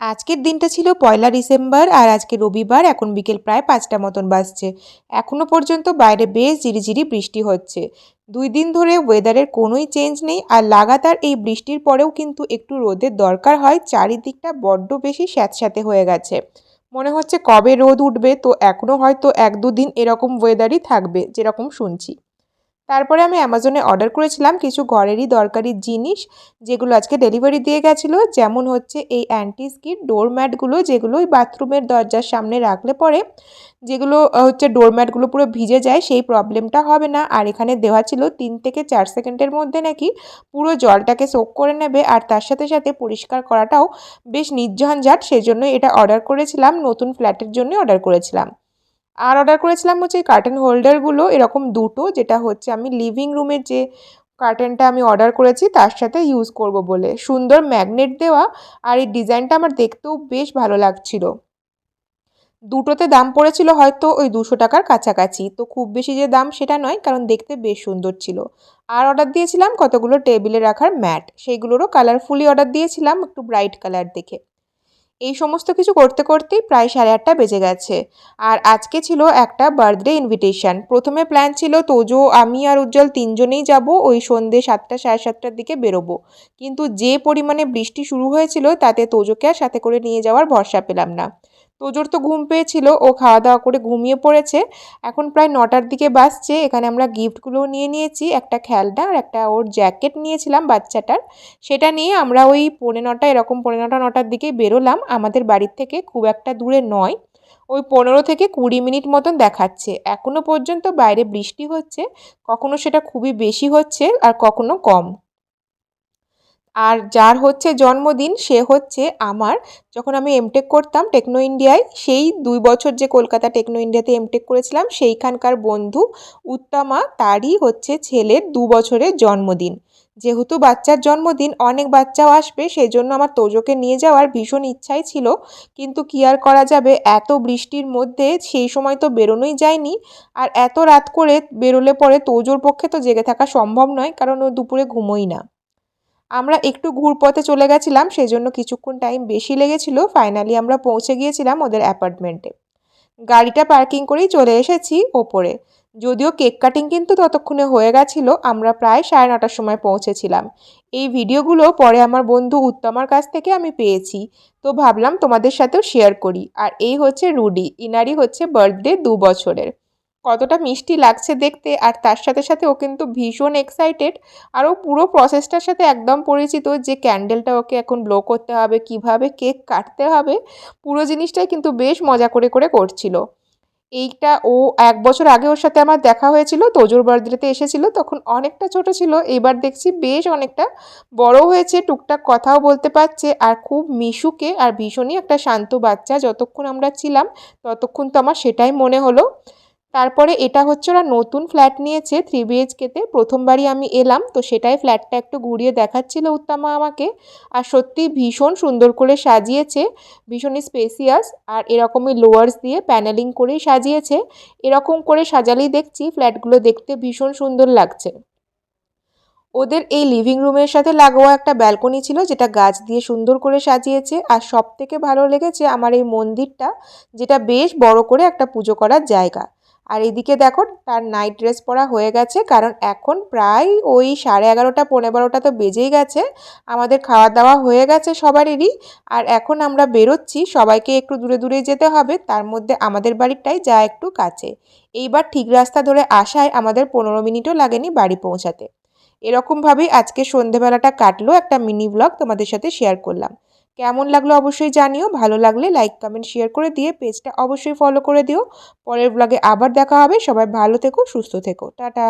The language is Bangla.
আজকের দিনটা ছিল পয়লা ডিসেম্বর আর আজকে রবিবার, এখন বিকেল প্রায় পাঁচটা মতন বাজছে। এখনও পর্যন্ত বাইরে বেশ ঝিরিঝিরি বৃষ্টি হচ্ছে। দুই দিন ধরে ওয়েদারের কোনোই চেঞ্জ নেই আর লাগাতার এই বৃষ্টির পরেও কিন্তু একটু রোদের দরকার হয়, চারিদিকটা বড্ড বেশি স্যাঁতস্যাঁতে হয়ে গেছে। মনে হচ্ছে কবে রোদ উঠবে, তো এখনও হয়তো এক দুদিন এরকম ওয়েদারই থাকবে, যেরকম শুনছি। তারপরে আমি অ্যামাজনে অর্ডার করেছিলাম কিছু ঘরেরই দরকারি জিনিস, যেগুলো আজকে ডেলিভারি দিয়ে গেছিল। যেমন হচ্ছে এই অ্যান্টি স্কিড ডোরম্যাটগুলো যেগুলো ওই বাথরুমের দরজার সামনে রাখলে পরে যেগুলো হচ্ছে ডোরম্যাটগুলো পুরো ভিজে যায়, সেই প্রবলেমটা হবে না। আর এখানে দেওয়া ছিল তিন থেকে চার সেকেন্ডের মধ্যে নাকি পুরো জলটাকে সোক করে নেবে। আর তার সাথে সাথে পরিষ্কার করাটাও বেশ নির্ঝঞ্ঝাট সেজন্য এটা অর্ডার করেছিলাম। নতুন ফ্ল্যাটের জন্য অর্ডার করেছিলাম। আর অর্ডার করেছিলাম হচ্ছে কার্টেন হোল্ডারগুলো এরকম দুটো, যেটা হচ্ছে আমি লিভিং রুমের যে কার্টেনটা আমি অর্ডার করেছি, তার সাথে ইউজ করব বলে। সুন্দর ম্যাগনেট দেওয়া, আর এই ডিজাইনটা আমার দেখতেও বেশ ভালো লাগছিল। দুটোতে দাম পড়েছিল হয়তো ওই দুশো টাকার কাছাকাছি, তো খুব বেশি যে দাম সেটা নয়, কারণ দেখতে বেশ সুন্দর ছিল। আর অর্ডার দিয়েছিলাম কতগুলো টেবিলে রাখার ম্যাট সেইগুলোরও কালারফুলি অর্ডার দিয়েছিলাম, একটু ব্রাইট কালার দেখে। এই সমস্ত কিছু করতে করতেই প্রায় সাড়ে আটটা বেজে গেছে। আর আজকে ছিল একটা বার্থডে ইনভিটেশন প্রথমে প্ল্যান ছিল তোজো, আমি আর উজ্জ্বল তিনজনেই যাব, ওই সন্ধ্যে সাতটা, সাড়ে সাতটার দিকে বেরোবো। কিন্তু যে পরিমাণে বৃষ্টি শুরু হয়েছিল, তাতে তোজোকে আর সাথে করে নিয়ে যাওয়ার ভরসা পেলাম না। তোজোর তো ঘুম পেয়েছিল, ও খাওয়া দাওয়া করে ঘুমিয়ে পড়েছে। এখন প্রায় নটার দিকে বাসছে এখানে আমরা গিফটগুলোও নিয়ে নিয়েছি, একটা খেলনা আর একটা ওর জ্যাকেট নিয়েছিলাম বাচ্চাটার। সেটা নিয়ে আমরা ওই পৌনে নটা, এরকম পৌনে নটা, নটার দিকেই বেরোলাম। আমাদের বাড়ির থেকে খুব একটা দূরে নয়, ওই পনেরো থেকে কুড়ি মিনিট মতন দেখাচ্ছে। এখনও পর্যন্ত বাইরে বৃষ্টি হচ্ছে, কখনো সেটা খুবই বেশি হচ্ছে আর কখনো কম। আর যার হচ্ছে জন্মদিন, সে হচ্ছে আমার। যখন আমি এমটেক করতাম টেকনো ইন্ডিয়ায় সেই দুই বছর যে কলকাতা টেকনো ইন্ডিয়াতে এমটেক করেছিলাম, সেইখানকার বন্ধু উত্তমা, তারই হচ্ছে ছেলের দু বছরের জন্মদিন। যেহেতু বাচ্চার জন্মদিন, অনেক বাচ্চাও আসবে সেই জন্য আমার তোজোকে নিয়ে যাওয়ার ভীষণ ইচ্ছাই ছিল। কিন্তু কী আর করা যাবে? এত বৃষ্টির মধ্যে সেই সময় তো বেরোনোই যায়নি। আর এত রাত করে বেরোলে পরে তোজোর পক্ষে তো জেগে থাকা সম্ভব নয়, কারণ ও দুপুরে ঘুমোই না। আমরা একটু ঘুরপথে চলে গেছিলাম, সেজন্য কিছুক্ষণ টাইম বেশি লেগেছিল। ফাইনালি আমরা পৌঁছে গিয়েছিলাম ওদের অ্যাপার্টমেন্টে গাড়িটা পার্কিং করেই চলে এসেছি ওপরে। যদিও কেক কাটিং কিন্তু ততক্ষণে হয়ে গেছিল, আমরা প্রায় সাড়ে নটার সময় পৌঁছেছিলাম। এই ভিডিওগুলো পরে আমার বন্ধু উত্তমার কাছ থেকে আমি পেয়েছি। তো ভাবলাম তোমাদের সাথেও শেয়ার করি। আর এই হচ্ছে রুডি ইনারি হচ্ছে বার্থডে দু বছরের। কতটা মিষ্টি লাগছে দেখতে আর তার সাথে সাথে ও কিন্তু ভীষণ এক্সাইটেড আর ও পুরো প্রসেসটার সাথে একদম পরিচিত যে ক্যান্ডেলটা ওকে এখন ব্লো করতে হবে, কীভাবে কেক কাটতে হবে, পুরো জিনিসটাই কিন্তু বেশ মজা করে করে করছিল। এইটা ও এক বছর আগে ওর সাথে আমার দেখা হয়েছিল, তোজোর বার্থডেতে এসেছিল, তখন অনেকটা ছোট ছিল এবার দেখছি বেশ অনেকটা বড় হয়েছে, টুকটাক কথাও বলতে পারছে আর খুব মিশুকে আর ভীষণই একটা শান্ত বাচ্চা, যতক্ষণ আমরা ছিলাম ততক্ষণ তো আমার সেটাই মনে হলো। তারপরে এটা হচ্ছে ওরা নতুন ফ্ল্যাট নিয়েছে থ্রি বিএইচকেতে প্রথমবারই আমি এলাম, তো সেটাই ফ্ল্যাটটা একটু ঘুরিয়ে দেখাচ্ছিল উত্তমা আমাকে। আর সত্যি ভীষণ সুন্দর করে সাজিয়েছে, ভীষণ স্পেসিয়াস আর এরকমই লোয়ার্স দিয়ে প্যানেলিং করেই সাজিয়েছে। এরকম করে সাজালেই দেখছি, ফ্ল্যাটগুলো দেখতে ভীষণ সুন্দর লাগছে। ওদের এই লিভিং রুমের সাথে লাগোয়া একটা ব্যালকনি ছিল, যেটা গাছ দিয়ে সুন্দর করে সাজিয়েছে। আর সব থেকে ভালো লেগেছে আমার এই মন্দিরটা, যেটা বেশ বড় করে একটা পুজো করার জায়গা। আর এদিকে দেখো, তার নাইট ড্রেস পরা হয়ে গেছে, কারণ এখন প্রায় ওই সাড়ে এগারোটা পনেরো বারোটা তো বেজেই গেছে। আমাদের খাওয়া দাওয়া হয়ে গেছে সবারই আর এখন আমরা বেরোচ্ছি, সবাইকে একটু দূরে দূরে যেতে হবে, তার মধ্যে আমাদের বাড়িটাই যা একটু কাছে। এইবার ঠিক রাস্তা ধরে আসায় আমাদের পনেরো মিনিটও লাগেনি বাড়ি পৌঁছাতে। এরকমভাবেই আজকে সন্ধেবেলাটা কাটলো, একটা মিনি ব্লগ তোমাদের সাথে শেয়ার করলাম। কেমন লাগল অবশ্যই জানিও। ভালো লাগলে লাইক কমেন্ট শেয়ার করে দিয়ে পেজটা অবশ্যই ফলো করে দিও। পরের ব্লগে আবার দেখা হবে। সবাই ভালো থেকো, সুস্থ থেকো। টাটা।